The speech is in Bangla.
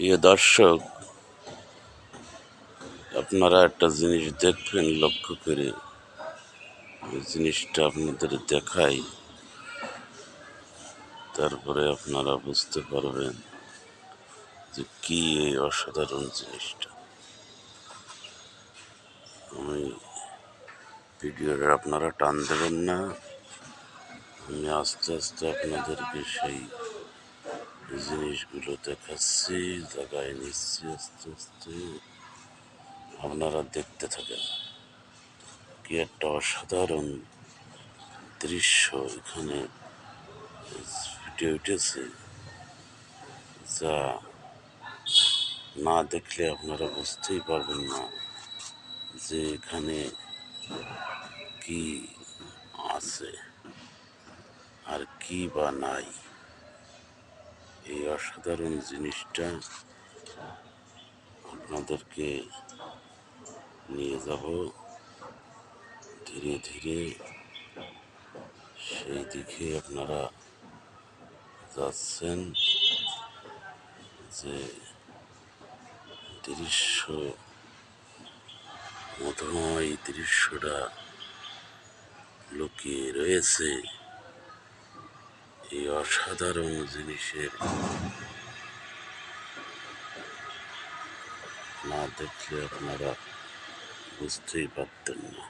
প্রিয় দর্শক, আপনারা একটা জিনিস দেখবেন, লক্ষ্য করে। ওই জিনিসটা আপনাদের দেখাই। তারপরে আপনারা বুঝতে পারবেন যে কি এই অসাধারণ জিনিসটা। আমি ভিডিওটা আপনারা টান দেবেন না। আমি আস্তে আস্তে আপনাদেরকে সেই জিনিসগুলো দেখাচ্ছি জায়গায় নিচ্ছি আস্তে আস্তে আপনারা দেখতে থাকেন। কি একটা অসাধারণ দৃশ্য এখানে ফুটে উঠেছে, যা না দেখলে আপনারা বুঝতেই পারবেন না যে এখানে কি আছে আর কি বা নাই। এই অসাধারণ জিনিসটা আপনাদেরকে নিয়ে যাব। ধীরে ধীরে সেই দিকে আপনারা যাচ্ছেন যে দৃশ্য, মধুময় দৃশ্যটা লুকিয়ে রয়েছে। এই অসাধারণ জিনিসের না দেখলে আপনারা বুঝতেই পারতেন না।